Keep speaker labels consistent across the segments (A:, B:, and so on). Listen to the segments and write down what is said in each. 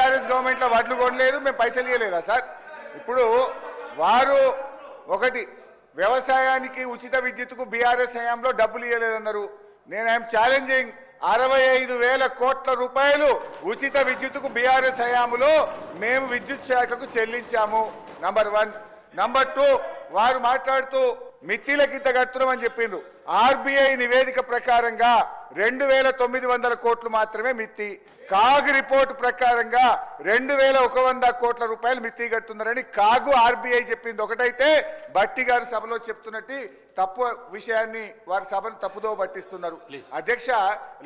A: BRS గవర్నమెంట్లో వడ్లు కొనలేదు మేము పైసలు ఇవ్వలేదా సార్? ఇప్పుడు వారు ఒకటి వ్యవసాయానికి ఉచిత విద్యుత్కు బీఆర్ఎస్ హయాంలో డబ్బులు ఇవ్వలేదన్నారు నేను ఐఎమ్ ఛాలెంజింగ్ అరవై ఐదు వేల కోట్ల రూపాయలు ఉచిత విద్యుత్కు బీఆర్ఎస్ హయాములో మేము విద్యుత్ శాఖకు చెల్లించాము నంబర్ వన్. నంబర్ టూ వారు మాట్లాడుతూ మిత్తిలకి ఇంత కడుతున్నామని చెప్పిండ్రు. ఆర్బీఐ నివేదిక ప్రకారంగా రెండు వేల తొమ్మిది వందల కోట్లు మాత్రమే మిత్తి. కాగ్ రిపోర్ట్ ప్రకారంగా రెండు వేల ఒక వంద కోట్ల రూపాయలు మిత్తి కడుతున్నారని కాగు ఆర్బీఐ చెప్పింది. ఒకటైతే బట్టి గారు సభలో చెప్తున్నట్టు తప్పు విషయాన్ని వారి సభను తప్పుదో పట్టిస్తున్నారు. అధ్యక్ష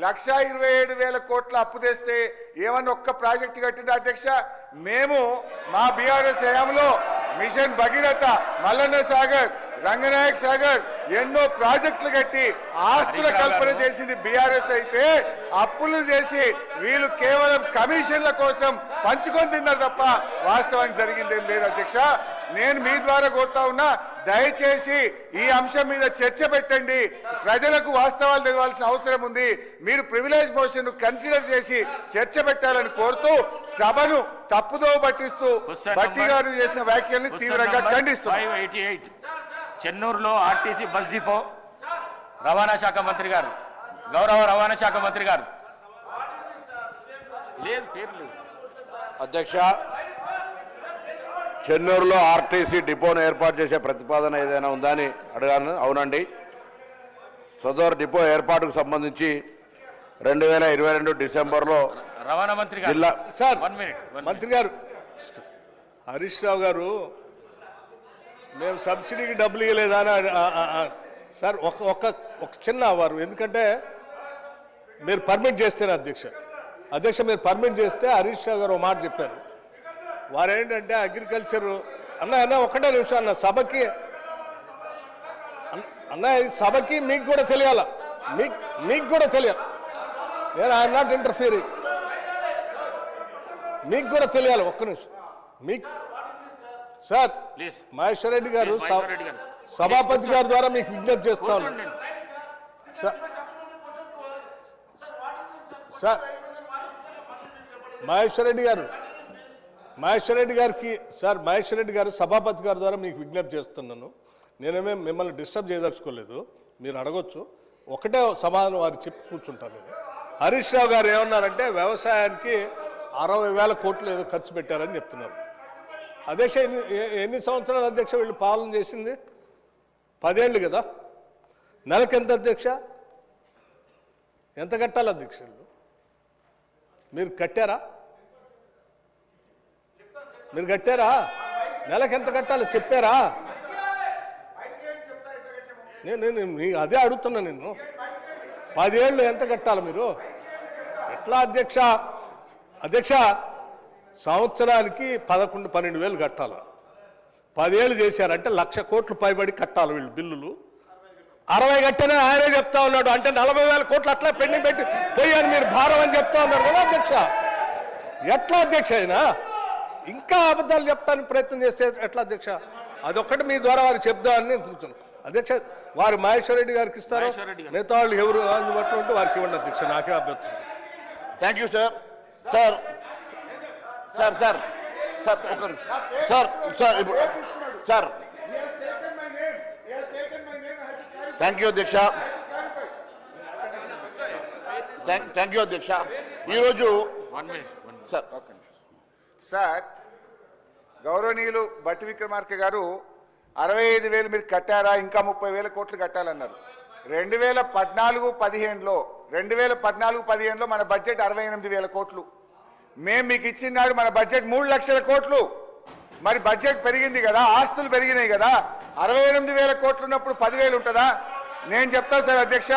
A: లక్ష ఇరవై ఏడు వేల కోట్ల అప్పు తెస్తే ఏమన్నా ఒక్క ప్రాజెక్టు కట్టిందా అధ్యక్ష? మేము మా బీఆర్ఎస్ హయాంలో మిషన్ భగీరథ మల్లన్న సాగర్ రంగనాయక్ సాగర్ ఎన్నో ప్రాజెక్టులు కట్టి ఆస్తుల కల్పన చేసింది బీఆర్ఎస్ అయితే. అప్పులు చేసి వీళ్ళు కేవలం కమిషన్ల కోసం పంచుకొని తిన్నారు తప్ప వాస్తవానికి జరిగింది ఏం లేదు అధ్యక్ష. నేను మీ ద్వారా కోరుతా ఉన్నా దయచేసి ఈ అంశం మీద చర్చ పెట్టండి. ప్రజలకు వాస్తవాలు తెలియాల్సిన అవసరం ఉంది. మీరు ప్రివిలేజ్ మోషన్ కన్సిడర్ చేసి చర్చ పెట్టాలని కోరుతూ సభను తప్పుదో పట్టిస్తూ
B: number-
A: గారు చేసిన వ్యాఖ్యల్ని తీవ్రంగా ఖండిస్తున్నారు
B: ఎయిట్ చెన్నూరులో ఆర్టీసీ బస్ డిపో. రవాణా శాఖ మంత్రి గారు. గౌరవ రవాణా శాఖ మంత్రి గారు. లేదు పేరు లేదు.
C: అధ్యక్ష చెన్నూరులో ఆర్టీసీ డిపోను ఏర్పాటు చేసే ప్రతిపాదన ఏదైనా ఉందా అని అడగాను. అవునండి. సదరు డిపో ఏర్పాటుకు సంబంధించి రెండు వేల ఇరవై రెండు డిసెంబర్లో
B: రవాణా మంత్రి గారు.
C: జిల్లా
D: సార్
B: వన్ మినిట్ వన్
D: మంత్రి గారు. హరీష్ రావు గారు మేము సబ్సిడీకి డబ్బులు ఇవ్వలేదా అని సార్ ఒక ఒక ఒక చిన్న వారు ఎందుకంటే మీరు పర్మిట్ చేస్తేనే అధ్యక్ష. అధ్యక్ష మీరు పర్మిట్ చేస్తే హరీష్ రావు గారు ఒక మాట చెప్పారు. వారు ఏంటంటే అగ్రికల్చర్. అన్న అన్న ఒకటే నిమిషం అన్న సభకి అన్న- ఇది సభకి మీకు కూడా తెలియాల. మీకు మీకు కూడా తెలియాలి. నేను ఐఎమ్ నాట్ ఇంటర్ఫియరింగ్ మీకు కూడా తెలియాలి ఒక్క నిమిషం. మీకు సార్ మహేశ్వర్ రెడ్డి గారు. సభాపతి గారి ద్వారా మీకు విజ్ఞప్తి చేస్తాను సార్ మహేశ్వర్ రెడ్డి గారు మహేష్ రెడ్డి గారికి సార్ మహేష్ రెడ్డి గారు సభాపతి గారి ద్వారా మీకు విజ్ఞప్తి చేస్తున్నాను. నేనేమే మిమ్మల్ని డిస్టర్బ్ చేయదలుచుకోలేదు. మీరు అడగొచ్చు. ఒకటే సమాధానం వారు చెప్పి కూర్చుంటాను నేను హరీష్ రావు గారు ఏమన్నారంటే వ్యవసాయానికి అరవై వేల కోట్లు ఏదో ఖర్చు పెట్టారని చెప్తున్నారు. అధ్యక్ష ఎన్ని ఎన్ని సంవత్సరాలు అధ్యక్ష వీళ్ళు పాలన చేసింది? పదేళ్ళు కదా. నెలకు ఎంత అధ్యక్ష? ఎంత కట్టాలి అధ్యక్ష మీరు కట్టారా? మీరు కట్టారా? నెలకు ఎంత కట్టాలో చెప్పారా? నేను నేను మీ- అదే అడుగుతున్నా నేను. పదేళ్ళు ఎంత కట్టాలి మీరు? ఎట్లా అధ్యక్ష? అధ్యక్ష సంవత్సరానికి పదకొండు పన్నెండు వేలు కట్టాలి. పదేళ్ళు చేశారంటే లక్ష కోట్లు పైబడి కట్టాలి వీళ్ళు బిల్లులు. అరవై కట్టనే ఆయనే చెప్తా ఉన్నాడు. అంటే నలభై వేల కోట్లు అట్లా పెండింగ్ పెట్టి పోయాను మీరు భారం అని చెప్తా ఉన్నారు కదా అధ్యక్ష. ఎట్లా అధ్యక్ష అయినా? ఇంకా అబద్ధాలు చెప్పడానికి ప్రయత్నం చేస్తే ఎట్లా అధ్యక్ష? అదొక్కటి మీ ద్వారా వారు చెప్దామని నేను కూర్చున్నాను అధ్యక్ష వారు మహేశ్వర రెడ్డి గారికి ఇస్తారు. మిగతా వాళ్ళు ఎవరు అందుబాటులో ఉంటే వారికి ఇవ్వండి అధ్యక్ష నాకే అభ్యర్థం
C: thank you sir sir sir sir sir. Sir sir ఇప్పుడు సార్ థ్యాంక్ యూ అధ్యక్ష థ్యాంక్ యూ అధ్యక్ష ఈరోజు
B: మినిట్ వన్
C: సార్
A: గౌరవనీయులు బట్టి విక్రమార్క గారు అరవై ఐదు వేలు మీరు కట్టారా ఇంకా ముప్పై వేల కోట్లు కట్టాలన్నారు. రెండు వేల పద్నాలుగు పదిహేనులో రెండు వేల పద్నాలుగు పదిహేనులో మన బడ్జెట్ అరవై ఎనిమిది వేల కోట్లు. మేము మీకు ఇచ్చినాడు మన బడ్జెట్ మూడు లక్షల కోట్లు. మరి బడ్జెట్ పెరిగింది కదా ఆస్తులు పెరిగినాయి కదా అరవై ఎనిమిది వేల కోట్లు ఉన్నప్పుడు పదివేలు ఉంటుందా? నేను చెప్తాను సార్ అధ్యక్ష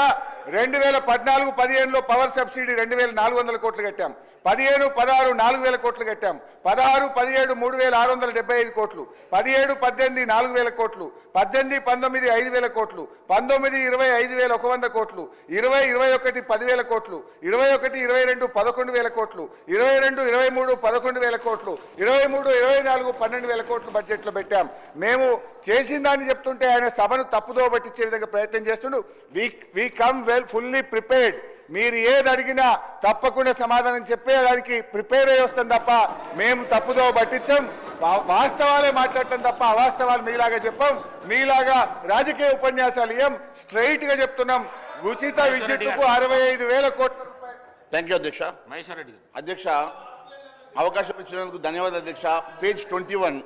A: రెండు వేల పద్నాలుగు పదిహేనులో పవర్ సబ్సిడీ రెండు వేల నాలుగు వందల కోట్లు కట్టాం. పదిహేను పదహారు నాలుగు వేల కోట్లు కట్టాం. పదహారు పదిహేడు మూడు వేల ఆరు వందల డెబ్బై ఐదు కోట్లు. పదిహేడు పద్దెనిమిది నాలుగు వేల కోట్లు. పద్దెనిమిది పంతొమ్మిది ఐదు వేల కోట్లు. పంతొమ్మిది ఇరవై ఐదు వేల ఒక వంద కోట్లు. ఇరవై ఇరవై ఒకటి పదివేల కోట్లు. ఇరవై ఒకటి ఇరవై రెండు పదకొండు వేల కోట్లు. ఇరవై రెండు ఇరవై మూడు పదకొండు వేల కోట్లు. ఇరవై మూడు ఇరవై నాలుగు పన్నెండు వేల కోట్లు బడ్జెట్లో పెట్టాం. మేము చేసిన దాన్ని చెప్తుంటే ఆయన సభను తప్పుదో పట్టించే విధంగా ప్రయత్నం చేస్తుండు. We we come well fully prepared మీరు ఏది అడిగినా తప్పకుండా సమాధానం చెప్పేదానికి ప్రిపేర్ అయ్యి వస్తాం తప్ప మేము తప్పుదో పట్టించాం. వాస్తవాలే మాట్లాడటం తప్ప అవాస్తవాలు మీలాగా చెప్పాం. మీలాగా రాజకీయ ఉపన్యాసాలు ఏం స్ట్రైట్గా చెప్తున్నాం. ఉచిత విద్యుత్తుకు అరవై ఐదు వేల కోట్ల
C: థ్యాంక్ యూ అధ్యక్ష.
B: మహేశ్వర్ రెడ్డి గారు.
C: అధ్యక్ష అవకాశం ఇచ్చినందుకు ధన్యవాదాలు అధ్యక్ష. Page twenty one.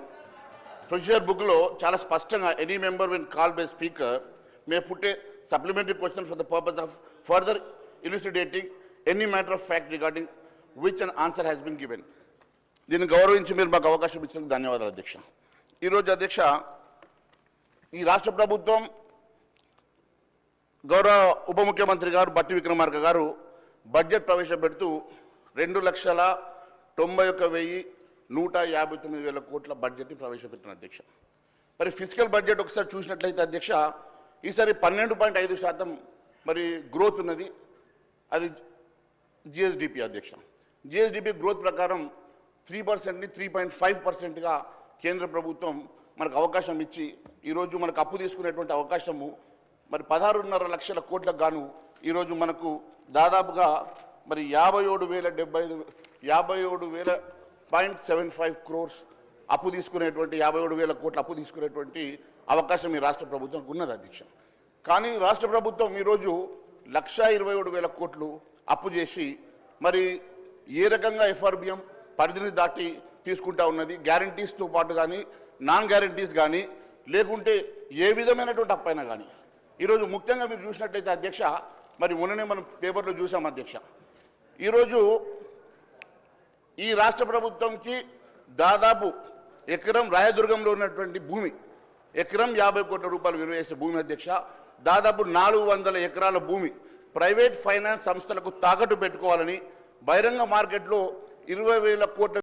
C: ప్రొసీజర్ బుక్లో చాలా స్పష్టంగా any member when call by speaker. May put a supplementary question for the purpose of further elucidating any matter of fact regarding which and answer has been given దీన్ని గౌరవించి మీరు మాకు అవకాశం ఇచ్చినందుకు ధన్యవాదాలు అధ్యక్ష. ఈరోజు అధ్యక్ష ఈ రాష్ట్ర ప్రభుత్వం గౌరవ ఉప ముఖ్యమంత్రి గారు బట్టి విక్రమార్క గారు బడ్జెట్ ప్రవేశపెడుతూ రెండు లక్షల తొంభై ఒక్క వెయ్యి నూట యాభై తొమ్మిది వేల కోట్ల బడ్జెట్ని ప్రవేశపెట్టిన అధ్యక్ష. మరి ఫిజికల్ బడ్జెట్ ఒకసారి చూసినట్లయితే అధ్యక్ష ఈసారి పన్నెండు పాయింట్ ఐదు శాతం మరి గ్రోత్ ఉన్నది. అది జిఎస్డిపి అధ్యక్ష. జిఎస్డిపి గ్రోత్ ప్రకారం త్రీ పర్సెంట్ని త్రీ పాయింట్ ఫైవ్ పర్సెంట్గా కేంద్ర ప్రభుత్వం మనకు అవకాశం ఇచ్చి ఈరోజు మనకు అప్పు తీసుకునేటువంటి అవకాశము మరి పదహారున్నర లక్షల కోట్లకు గాను ఈరోజు మనకు దాదాపుగా మరి యాభై ఏడు వేల డెబ్బై ఐదు యాభై ఏడు వేల పాయింట్ సెవెన్ ఫైవ్ క్రోర్స్ అప్పు తీసుకునేటువంటి యాభై ఏడు వేల కోట్ల అప్పు తీసుకునేటువంటి అవకాశం ఈ రాష్ట్ర ప్రభుత్వానికి ఉన్నది అధ్యక్ష. కానీ రాష్ట్ర ప్రభుత్వం ఈరోజు లక్ష ఇరవై ఏడు వేల కోట్లు అప్పు చేసి మరి ఏ రకంగా ఎఫ్ఆర్బిఎం పరిధిని దాటి తీసుకుంటా ఉన్నది? గ్యారంటీస్తో పాటు కానీ నాన్ గ్యారంటీస్ కానీ లేకుంటే ఏ విధమైనటువంటి అప్పైనా కానీ ఈరోజు ముఖ్యంగా మీరు చూసినట్లయితే అధ్యక్ష మరి మొన్ననే మనం పేపర్లో చూసాం అధ్యక్ష. ఈరోజు ఈ రాష్ట్ర ప్రభుత్వంకి దాదాపు ఎకరం రాయదుర్గంలో ఉన్నటువంటి భూమి ఎకరం యాభై కోట్ల రూపాయలు విలువ చేసే భూమి అధ్యక్ష దాదాపు నాలుగు వందల ఎకరాల భూమి ప్రైవేట్ ఫైనాన్స్ సంస్థలకు తాకట్టు పెట్టుకోవాలని బహిరంగ మార్కెట్లో ఇరవై వేల కోట్ల